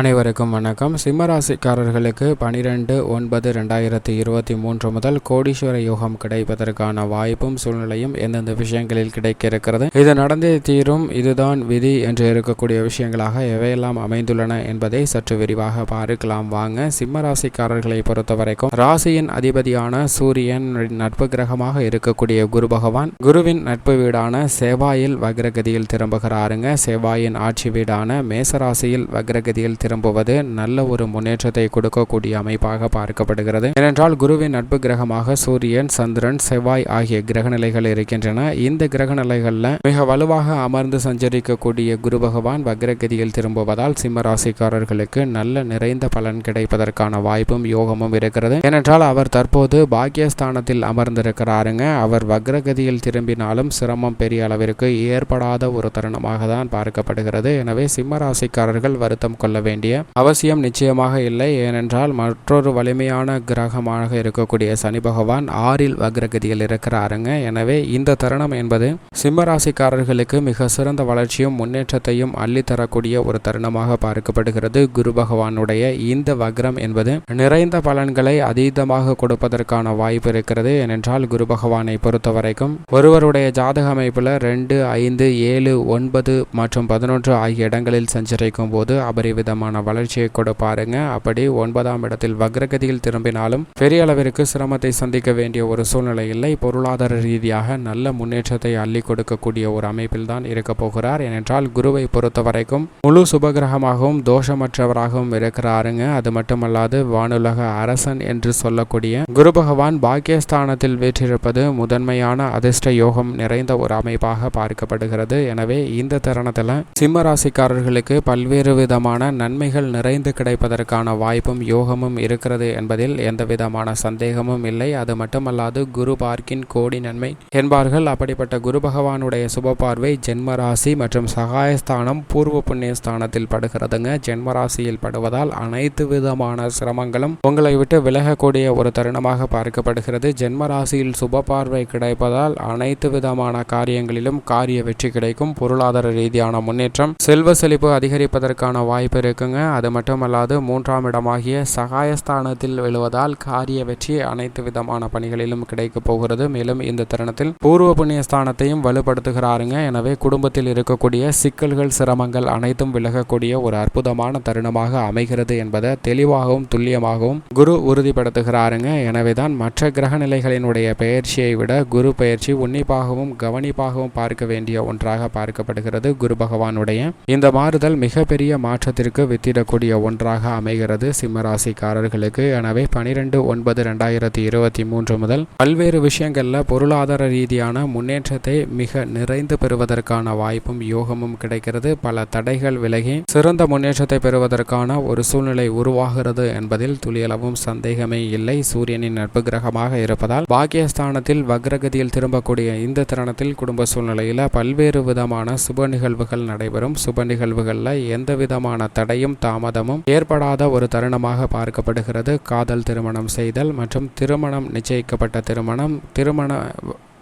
அனைவருக்கும் வணக்கம். சிம்மராசிக்காரர்களுக்கு பனிரெண்டு ஒன்பது ரெண்டாயிரத்தி இருபத்தி மூன்று முதல் கோடீஸ்வர யோகம் கிடைப்பதற்கான வாய்ப்பும் சூழ்நிலையும் எந்தெந்த விஷயங்களில் கிடைக்க இருக்கிறது இது நடந்தே தீரும். இதுதான் விதி என்று இருக்கக்கூடிய விஷயங்களாக எவையெல்லாம் அமைந்துள்ளன என்பதை சற்று விரிவாக பார்க்கலாம். வாங்க சிம்மராசிக்காரர்களை பொறுத்த வரைக்கும் ராசியின் அதிபதியான சூரியன் நட்பு கிரகமாக இருக்கக்கூடிய குரு பகவான் குருவின் நட்பு வீடான செவ்வாயில் வக்ரகதியில் திரும்புகிறாருங்க. செவ்வாயின் ஆட்சி வீடான மேசராசியில் வக்ரகதியில் திரும்புவது நல்ல ஒரு முன்னேற்றத்தை கொடுக்கக்கூடிய அமைப்பாக பார்க்கப்படுகிறது. ஏனென்றால் குருவின் நட்பு கிரகமாக சூரியன் சந்திரன் செவ்வாய் ஆகிய கிரகநிலைகள் இருக்கின்றன. இந்த கிரகநிலைகளில் மிக வலுவாக அமர்ந்து சஞ்சரிக்கக்கூடிய குரு பகவான் வக்ரகதியில் திரும்புவதால் சிம்ம ராசிக்காரர்களுக்கு நல்ல நிறைந்த பலன் கிடைப்பதற்கான வாய்ப்பும் யோகமும் இருக்கிறது. ஏனென்றால் அவர் தற்போது பாக்கியஸ்தானத்தில் அமர்ந்திருக்கிறாருங்க. அவர் வக்ரகதியில் திரும்பினாலும் சிரமம் பெரிய அளவிற்கு ஏற்படாத ஒரு தருணமாக தான் பார்க்கப்படுகிறது. எனவே சிம்ம ராசிக்காரர்கள் வருத்தம் கொள்ள வேண்டிய அவசியம் நிச்சயமாக இல்லை. ஏனென்றால் மற்றொரு வலிமையான கிரகமாக இருக்கக்கூடிய சனி பகவான் ஆறில் வக்ரகதியில் இருக்கிறாருங்க. எனவே இந்த தருணம் என்பது சிம்மராசிக்காரர்களுக்கு மிக சிறந்த வளர்ச்சியும் முன்னேற்றத்தையும் அள்ளித்தரக்கூடிய ஒரு தருணமாக பார்க்கப்படுகிறது. குரு பகவானுடைய இந்த வக்ரம் என்பது நிறைந்த பலன்களை அதீதமாக கொடுப்பதற்கான வாய்ப்பு இருக்கிறது. ஏனென்றால் குரு பகவானை பொறுத்த வரைக்கும் ஒருவருடைய ஜாதக அமைப்பில் ரெண்டு ஐந்து ஏழு ஒன்பது மற்றும் பதினொன்று ஆகிய இடங்களில் சஞ்சரிக்கும் போது அபரிவிதமான விதமான வளர்ச்சியை கொடுப்பாருங்க அப்படி ஒன்பதாம் இடத்தில் வக்ரகதியில் திரும்பினாலும் பெரிய அளவிற்கு சிரமத்தை சந்திக்க வேண்டிய ஒரு சூழ்நிலை இல்லை. பொருளாதார ரீதியாக நல்ல முன்னேற்றத்தை அள்ளி கொடுக்கக்கூடிய ஒரு அமைப்பில் தான் இருக்க போகிறார். ஏனென்றால் குருவை பொறுத்த வரைக்கும் முழு சுபகிரகமாகவும் தோஷமற்றவராகவும் இருக்கிறாருங்க. அது மட்டுமல்லாது வானுலக அரசன் என்று சொல்லக்கூடிய குரு பகவான் பாக்கியஸ்தானத்தில் வீற்றிருப்பது முதன்மையான அதிர்ஷ்ட யோகம் நிறைந்த ஒரு அமைப்பாக பார்க்கப்படுகிறது. எனவே இந்த தருணத்தில் சிம்ம ராசிக்காரர்களுக்கு பல்வேறு விதமான நன்மைகள் நிறைந்து கிடைப்பதற்கான வாய்ப்பும் யோகமும் இருக்கிறது என்பதில் எந்தவிதமான சந்தேகமும் இல்லை. அது மட்டுமல்லாது குரு பார்க்கின் கோடி நன்மை என்பார்கள். அப்படிப்பட்ட குரு பகவானுடைய சுபபார்வை ஜென்மராசி மற்றும் சகாயஸ்தானம் பூர்வ புண்ணிய ஸ்தானத்தில் படுகிறதுங்க. ஜென்ம ராசியில் படுவதால் அனைத்து விதமான சிரமங்களும் உங்களை விட்டு விலகக்கூடிய ஒரு தருணமாக பார்க்கப்படுகிறது. ஜென்மராசியில் சுப பார்வை கிடைப்பதால் அனைத்து விதமான காரியங்களிலும் காரிய வெற்றி கிடைக்கும். பொருளாதார ரீதியான முன்னேற்றம் செல்வ செழிப்பு அதிகரிப்பதற்கான வாய்ப்பு இருக்குங்க அது மட்டுமல்லாது மூன்றாம் இடமாகிய சகாயஸ்தானத்தில் விழுவதால் காரிய வெற்றி அனைத்து விதமான பணிகளிலும் கிடைக்க போகிறது. மேலும் இந்த தருணத்தில் பூர்வ புண்ணிய ஸ்தானத்தையும் வலுப்படுத்துகிறாருங்க. எனவே குடும்பத்தில் இருக்கக்கூடிய சிக்கல்கள் சிரமங்கள் அனைத்தும் விலகக்கூடிய ஒரு அற்புதமான தருணமாக அமைகிறது என்பதை தெளிவாகவும் துல்லியமாகவும் குரு உறுதிப்படுத்துகிறாருங்க. எனவேதான் மற்ற கிரக நிலைகளினுடைய பெயர்ச்சியை விட குரு பயிற்சி உன்னிப்பாகவும் கவனிப்பாகவும் பார்க்க வேண்டிய ஒன்றாக பார்க்கப்படுகிறது. குரு பகவானுடைய இந்த மாறுதல் மிகப்பெரிய மாற்றத்திற்கு வித்திடக்கூடிய ஒன்றாக அமைகிறது. சிம்மராசிக்காரர்களுக்கு எனவே பனிரெண்டு ஒன்பது ரெண்டாயிரத்தி இருபத்தி மூன்று முதல் பல்வேறு விஷயங்களில் பொருளாதார ரீதியான முன்னேற்றத்தை மிக நிறைந்து பெறுவதற்கான வாய்ப்பும் யோகமும் கிடைக்கிறது. பல தடைகள் விலகி சிறந்த முன்னேற்றத்தை பெறுவதற்கான ஒரு சூழ்நிலை உருவாகிறது என்பதில் துளியளவும் சந்தேகமே இல்லை. சூரியனின் நட்பு கிரகமாக இருப்பதால் பாக்கியஸ்தானத்தில் வக்ரகதியில் திரும்பக்கூடிய இந்த தருணத்தில் குடும்ப சூழ்நிலையில் பல்வேறு விதமான சுப நிகழ்வுகள் நடைபெறும். சுப நிகழ்வுகளில் எந்த விதமான தடையும் தாமதமும் ஏற்படாத ஒரு தருணமாக பார்க்கப்படுகிறது. காதல் திருமணம் செய்தல் மற்றும் திருமணம் நிச்சயிக்கப்பட்ட திருமணம் திருமண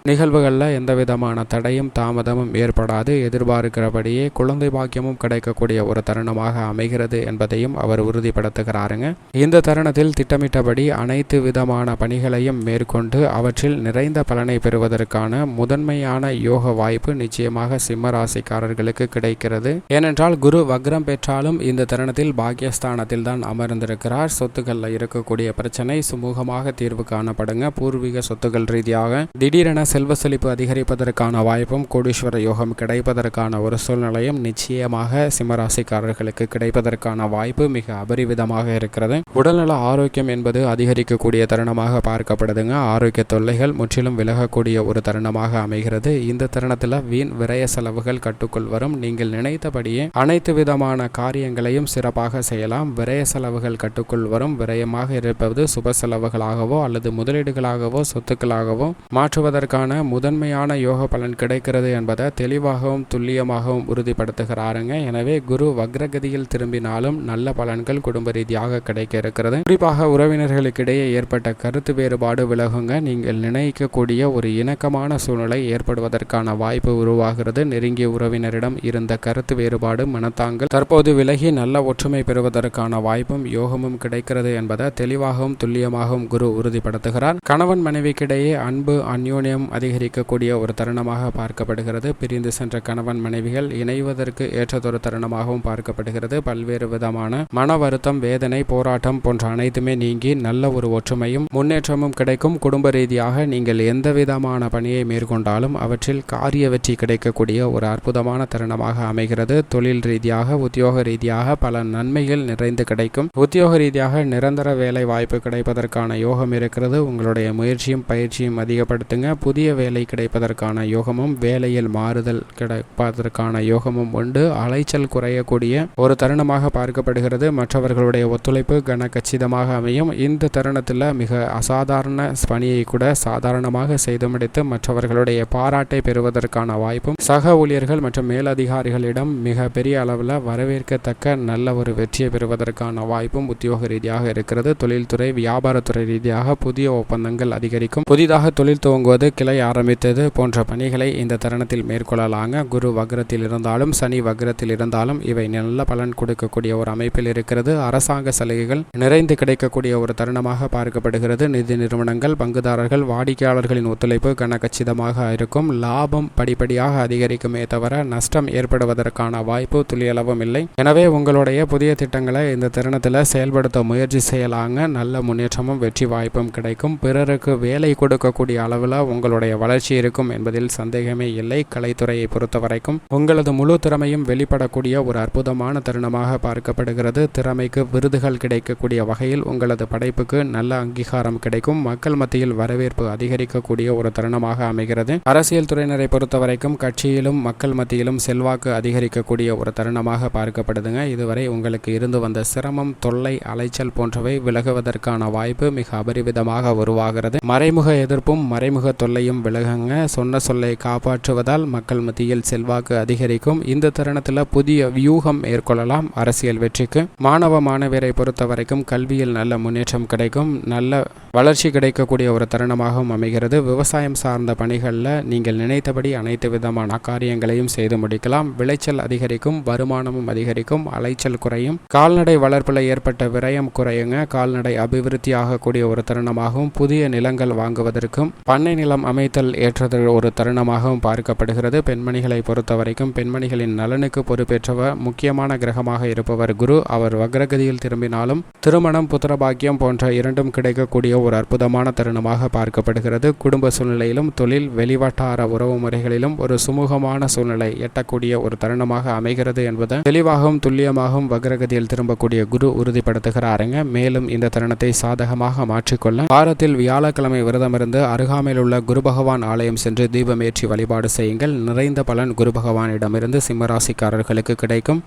நிகழ்வுகளில் எந்த விதமான தடையும் தாமதமும் ஏற்படாது. எதிர்பார்க்கிறபடியே குழந்தை பாக்கியமும் கிடைக்கக்கூடிய ஒரு தருணமாக அமைகிறது என்பதையும் அவர் உறுதிப்படுத்துகிறாருங்க. இந்த தருணத்தில் திட்டமிட்டபடி அனைத்து விதமான பணிகளையும் மேற்கொண்டு அவற்றில் நிறைந்த பலனை பெறுவதற்கான முதன்மையான யோக வாய்ப்பு நிச்சயமாக சிம்ம ராசிக்காரர்களுக்கு கிடைக்கிறது. ஏனென்றால் குரு வக்ரம் பெற்றாலும் இந்த தருணத்தில் பாக்கியஸ்தானத்தில் தான் அமர்ந்திருக்கிறார். சொத்துக்களில் இருக்கக்கூடிய பிரச்சனை சுமூகமாக தீர்வு காணப்படுங்க. பூர்வீக சொத்துக்கள் ரீதியாக திடீரென செல்வ செழிப்பு அதிகரிப்பதற்கான வாய்ப்பும் கோடீஸ்வர யோகம் கிடைப்பதற்கான ஒரு சூழ்நிலையும் நிச்சயமாக சிம்மராசிக்காரர்களுக்கு கிடைப்பதற்கான வாய்ப்பு மிக அபரிவிதமாக இருக்கிறது. உடல்நல ஆரோக்கியம் என்பது அதிகரிக்கக்கூடிய தருணமாக பார்க்கப்படுதுங்க. ஆரோக்கிய தொல்லைகள் முற்றிலும் விலகக்கூடிய ஒரு தருணமாக அமைகிறது. இந்த தருணத்தில் வீண் விரய செலவுகள் கட்டுக்குள் வரும். நீங்கள் நினைத்தபடியே அனைத்து விதமான காரியங்களையும் சிறப்பாக செய்யலாம். விரய செலவுகள் கட்டுக்குள் வரும். விரயமாக இருப்பது சுப செலவுகளாகவோ அல்லது முதலீடுகளாகவோ சொத்துக்களாகவோ மாற்றுவதற்கான உங்களுக்கான முதன்மையான யோக பலன் கிடைக்கிறது என்பதை தெளிவாகவும் துல்லியமாகவும் உறுதிப்படுத்துகிறாருங்க. எனவே குரு வக்ரகதியில் திரும்பினாலும் நல்ல பலன்கள் குடும்ப ரீதியாக கிடைக்க இருக்கிறது. குறிப்பாக உறவினர்களுக்கிடையே ஏற்பட்ட கருத்து வேறுபாடு விலகுங்க. நீங்கள் நினைக்கக்கூடிய ஒரு இணக்கமான சூழ்நிலை ஏற்படுவதற்கான வாய்ப்பு உருவாகிறது. நெருங்கிய உறவினரிடம் இருந்த கருத்து வேறுபாடு மனத்தாங்கள் தற்போது விலகி நல்ல ஒற்றுமை பெறுவதற்கான வாய்ப்பும் யோகமும் கிடைக்கிறது என்பதை தெளிவாகவும் துல்லியமாகவும் குரு உறுதிப்படுத்துகிறார். கணவன் மனைவிக்கிடையே அன்பு அந்யோன்யம் அதிகரிக்கக்கூடிய ஒரு தருணமாக பார்க்கப்படுகிறது. பிரிந்து சென்ற கணவன் மனைவிகள் இணைவதற்கு ஏற்றதொரு தருணமாகவும் பார்க்கப்படுகிறது. பல்வேறு விதமான மன வருத்தம் வேதனை போராட்டம் போன்ற அனைத்துமே நீங்கி நல்ல ஒரு ஒற்றுமையும் முன்னேற்றமும் கிடைக்கும். குடும்ப ரீதியாக நீங்கள் எந்த விதமான பணியை மேற்கொண்டாலும் அவற்றில் காரிய வெற்றி கிடைக்கக்கூடிய ஒரு அற்புதமான தருணமாக அமைகிறது. தொழில் ரீதியாக உத்தியோக ரீதியாக பல நன்மைகள் நிறைந்து கிடைக்கும். உத்தியோக ரீதியாக நிரந்தர வேலை வாய்ப்பு கிடைப்பதற்கான யோகம் இருக்கிறது. உங்களுடைய முயற்சியும் பயிற்சியும் அதிகப்படுத்துங்க. புதிய வேலை கிடைப்பதற்கான யோகமும் வேலையில் மாறுதல் கிடைப்பதற்கான யோகமும் உண்டு. அலைச்சல் குறையக்கூடிய ஒரு தருணமாக பார்க்கப்படுகிறது. மற்றவர்களுடைய ஒத்துழைப்பு கன கச்சிதமாக அமையும். இந்த தருணத்தில் மிக அசாதாரண பணியை கூட சாதாரணமாக செய்து முடித்து மற்றவர்களுடைய பாராட்டை பெறுவதற்கான வாய்ப்பும் சக ஊழியர்கள் மற்றும் மேலதிகாரிகளிடம் மிக பெரிய அளவில் வரவேற்கத்தக்க நல்ல ஒரு வெற்றியை பெறுவதற்கான வாய்ப்பும் உத்தியோக ரீதியாக இருக்கிறது. தொழில்துறை வியாபாரத்துறை ரீதியாக புதிய ஒப்பந்தங்கள் அதிகரிக்கும். புதிதாக தொழில் துவங்குவது கிளை ஆரம்பித்தது போன்ற பணிகளை இந்த தருணத்தில் மேற்கொள்ளலாங்க. குரு வக்ரத்தில் இருந்தாலும் சனி வக்ரத்தில் இருந்தாலும் இவை நல்ல பலன் கொடுக்கக்கூடிய ஒரு அமைப்பில் இருக்கிறது. அரசாங்க சலுகைகள் நிறைந்து கிடைக்கக்கூடிய ஒரு தருணமாக பார்க்கப்படுகிறது. நிதி நிறுவனங்கள் பங்குதாரர்கள் வாடிக்கையாளர்களின் ஒத்துழைப்பு கனகச்சிதமாக இருக்கும். லாபம் படிப்படியாக அதிகரிக்குமே தவிர நஷ்டம் ஏற்படுவதற்கான வாய்ப்பு துளியளவும் இல்லை. எனவே உங்களுடைய புதிய திட்டங்களை இந்த தருணத்தில் செயல்படுத்த முயற்சி செய்யலாங்க. நல்ல முன்னேற்றமும் வெற்றி வாய்ப்பும் கிடைக்கும். பிறருக்கு வேலை கொடுக்கக்கூடிய அளவில் உங்களுடைய வளர்ச்சி இருக்கும் என்பதில் சந்தேகமே இல்லை. கலைத்துறையை பொறுத்த வரைக்கும் உங்களது முழு திறமையும் வெளிப்படக்கூடிய ஒரு அற்புதமான தருணமாக பார்க்கப்படுகிறது. திறமைக்கு விருதுகள் கிடைக்கக்கூடிய வகையில் உங்களது படைப்புக்கு நல்ல அங்கீகாரம் கிடைக்கும். மக்கள் மத்தியில் வரவேற்பு அதிகரிக்கக்கூடிய ஒரு தருணமாக அமைகிறது. அரசியல் துறையினரை பொறுத்த வரைக்கும் கட்சியிலும் மக்கள் மத்தியிலும் செல்வாக்கு அதிகரிக்கக்கூடிய ஒரு தருணமாக பார்க்கப்படுதுங்க. இதுவரை உங்களுக்கு இருந்து வந்த சிரமம் தொல்லை அலைச்சல் போன்றவை விலகுவதற்கான வாய்ப்பு மிக அபரிவிதமாக உருவாகிறது. மறைமுக எதிர்ப்பும் மறைமுக தொல்லை தொல்லையும் விலகுங்க. சொன்ன சொல்லை காப்பாற்றுவதால் மக்கள் மத்தியில் செல்வாக்கு அதிகரிக்கும். இந்த தருணத்தில் புதிய வியூகம் மேற்கொள்ளலாம். அரசியல் வெற்றிக்கு. மாணவ மாணவியரை பொறுத்த வரைக்கும் கல்வியில் நல்ல முன்னேற்றம் கிடைக்கும். நல்ல வளர்ச்சி கிடைக்கக்கூடிய ஒரு தருணமாகவும் அமைகிறது. விவசாயம் சார்ந்த பணிகளில் நீங்கள் நினைத்தபடி அனைத்து விதமான காரியங்களையும் செய்து முடிக்கலாம். விளைச்சல் அதிகரிக்கும் வருமானமும் அதிகரிக்கும் அலைச்சல் குறையும். கால்நடை வளர்ப்பில் ஏற்பட்ட விரயம் குறையுங்க. கால்நடை அபிவிருத்தி ஆகக்கூடிய ஒரு தருணமாகவும் புதிய நிலங்கள் வாங்குவதற்கும் பண்ணை நிலம் அமைத்தல் ஏற்றது ஒரு தருணமாகவும் பார்க்கப்படுகிறது. பெண்மணிகளை பொறுத்த வரைக்கும் பெண்மணிகளின் நலனுக்கு பொறுப்பேற்றவர் முக்கியமான கிரகமாக இருப்பவர் குரு. அவர் வக்ரகதியில் திரும்பினாலும் திருமணம் புத்திரபாக்கியம் போன்ற இரண்டும் கிடைக்கக்கூடிய ஒரு அற்புதமான தருணமாக பார்க்கப்படுகிறது. குடும்ப சூழ்நிலையிலும் தொழில் வெளிவட்டார உறவு முறைகளிலும் ஒரு சுமூகமான சூழ்நிலை எட்டக்கூடிய ஒரு தருணமாக அமைகிறது என்பதை தெளிவாகவும் துல்லியமாகவும் வக்ரகதியில் திரும்பக்கூடிய குரு உறுதிப்படுத்துகிறாருங்க. மேலும் இந்த தருணத்தை சாதகமாக மாற்றிக்கொள்ள வாரத்தில் வியாழக்கிழமை விரதமிருந்து அருகாமையில் உள்ள குரு பகவான் ஆலயம் சென்று தீபமேற்றி வழிபாடு செய்யுங்கள். நிறைந்த பலன் குரு பகவானிடமிருந்து சிம்மராசிக்காரர்களுக்கு கிடைக்கும்.